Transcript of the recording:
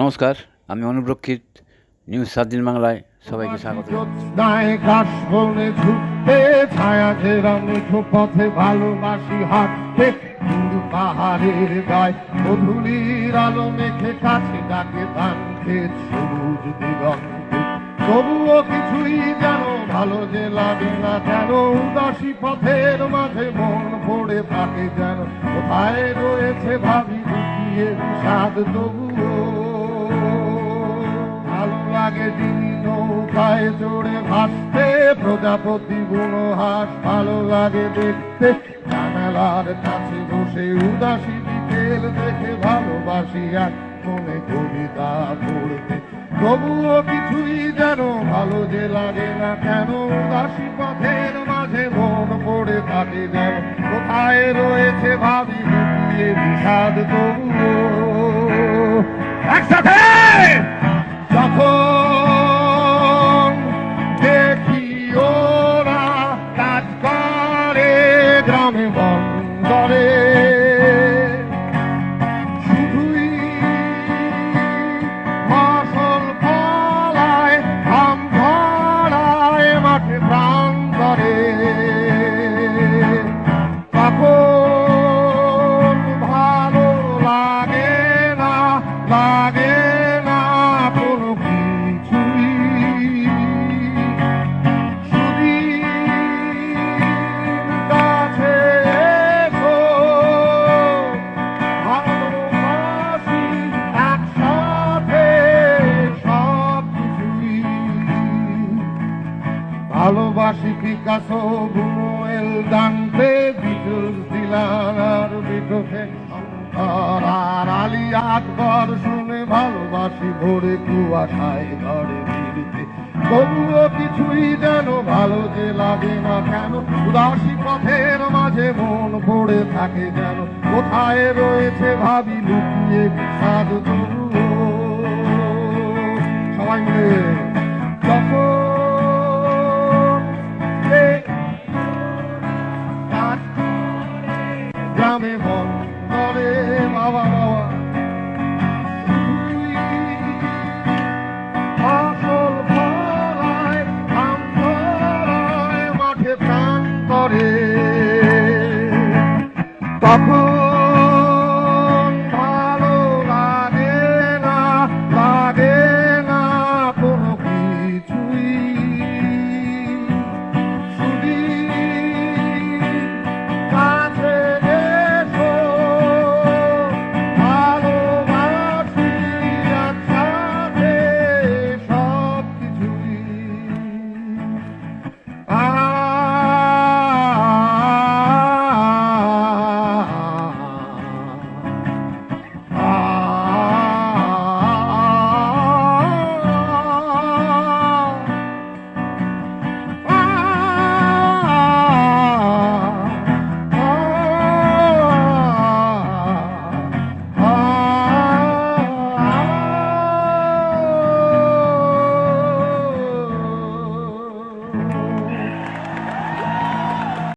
নমস্কার, আমি অনুপ্রক্ষিত, নিউজ সাত দিন বাংলায় সবাইকে স্বাগত। ছায়া পথে ডাকে তবুও কিছুই যেন ভালো যে লাগে না কেন, উদাসী পথের মাঝে মন পড়ে থাকে যেন। কোথায় রয়েছে ভাবি, লুকিয়ে তবুও প্রজাপতি বুনো হাঁস ভালো লাগে দেখতে। জানালার কাছে বসে উদাসী বিকেল দেখে ভালোবাসি এক মনে কবিতা পড়তে। তবুও কিছুই যেন ভালো যে লাগে না কেন, উদাসী পথের মাঝে মন পড়ে থাকে যেন। কোথায় রয়েছে ভাবি বিষাদ তবুও। একসাথে ভালোবাসি Picasso Bunuel Dante Beatles Dylan আর শঙ্কর আর আলী আকবর শুনে ভালোবাসি ভোরে কুয়াশায় ঘরে ফিরতে। তবুও কিছুই যেন ভালো যে লাগে না কেন? উদাসী পথের মাঝে মন পড়ে থাকে যেন। কোথায় রয়েছে ভাবি লুকিয়ে বিষাদ তবুও ধরায়